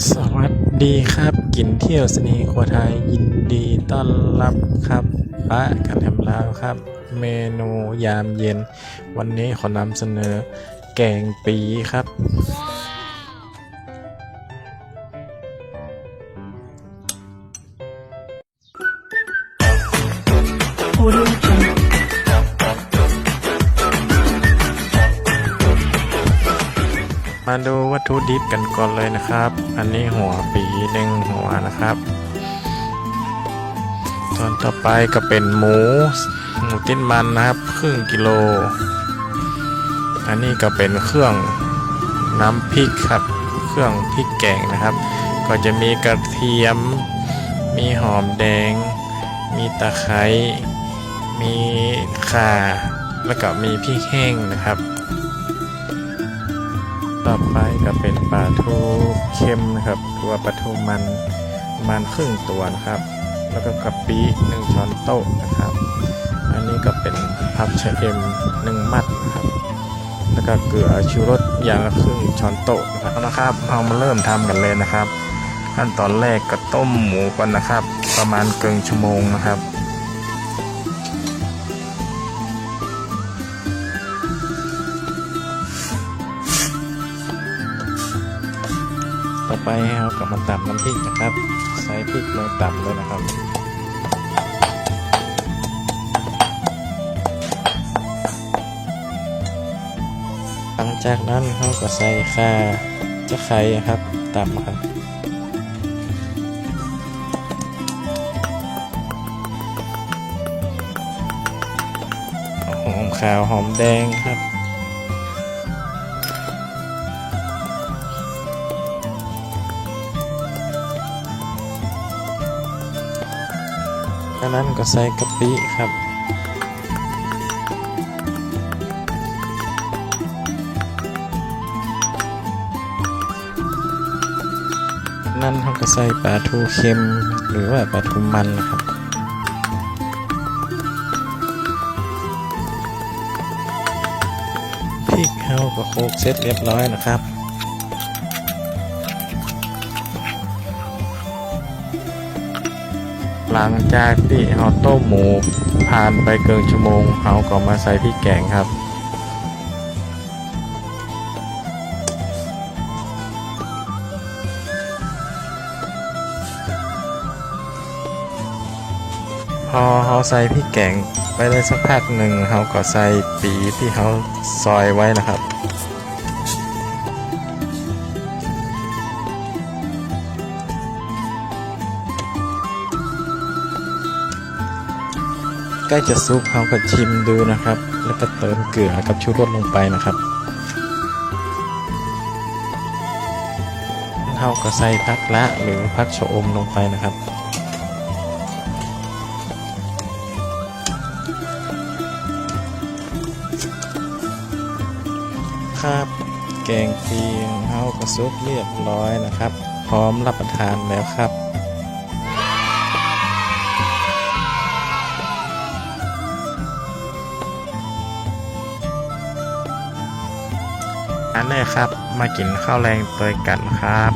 สวัสดีครับกินเที่ยวสนีครัวไทยยินดีต้อนรับครับป้ากันแถมลาวครับ เมนูยามเย็น วันนี้ขอนำเสนอ แกงปีครับ Audio มาดูวัตถุดิบกันก่อนเลยนะครับ อันนี้หัวปีหนึ่งหัวนะครับ ส่วนต่อไปก็เป็นหมู หมูติ้นมันนะครับ ครึ่งกิโล อันนี้ก็เป็นเครื่องน้ำพริกครับ เครื่องพริกแกงนะครับ ก็จะมีกระเทียม มีหอมแดง มีตะไคร้ มีข่า แล้วก็มีพริกแห้งนะครับ ต่อไปก็เป็นปลาทูเค็มนะครับหรือว่าปลาทูมันมาณครึ่งตัวนะครับ แล้วก็กะปิหนึ่งช้อนโต๊ะนะครับ อันนี้ก็เป็นผักชะเอ็มหนึ่งมัดนะครับ แล้วก็เกลือชูรสอย่างละครึ่งช้อนโต๊ะนะครับนะครับเรามาเริ่มทำกันเลยนะครับ ขั้นตอนแรกก็ต้มหมูก่อนนะครับ ประมาณเกินชั่วโมงนะครับ ต่อไปเราก็มาตำน้ำพริกนะครับ ใส่พริกลงตำเลยนะครับหลังจากนั้นเราก็ใส่ข่าจะไข่ครับตำครับหอมขาวหอมแดงครับ จากนั้นก็ใส่กะปิครับ นั่นเขาก็ใส่ปลาทูเค็มหรือว่าปลาทูมันนะครับ พริกเขาก็โคลกเสร็จเรียบร้อยนะครับ หลังจากที่เราต้มหมูผ่านไปเกินชั่วโมงเราก็มาใส่พริกแกงครับ พอเราใส่พริกแกงไปได้สักพักหนึ่งเราก็ใส่ปีที่เราซอยไว้นะครับ ล้จะซุปเราก็ชิมดูนะครับ แล้วก็เติมเกลือกับชูรสลงไปนะครับเราก็ใส่พักละหรือพักชะอมลงไปนะครับครับแกงเพียงเฮาก็ซุปเรียบร้อยนะครับ พร้อมรับประทานแล้วครับ อันนี้ครับ มากินข้าวแรงตัวกันครับ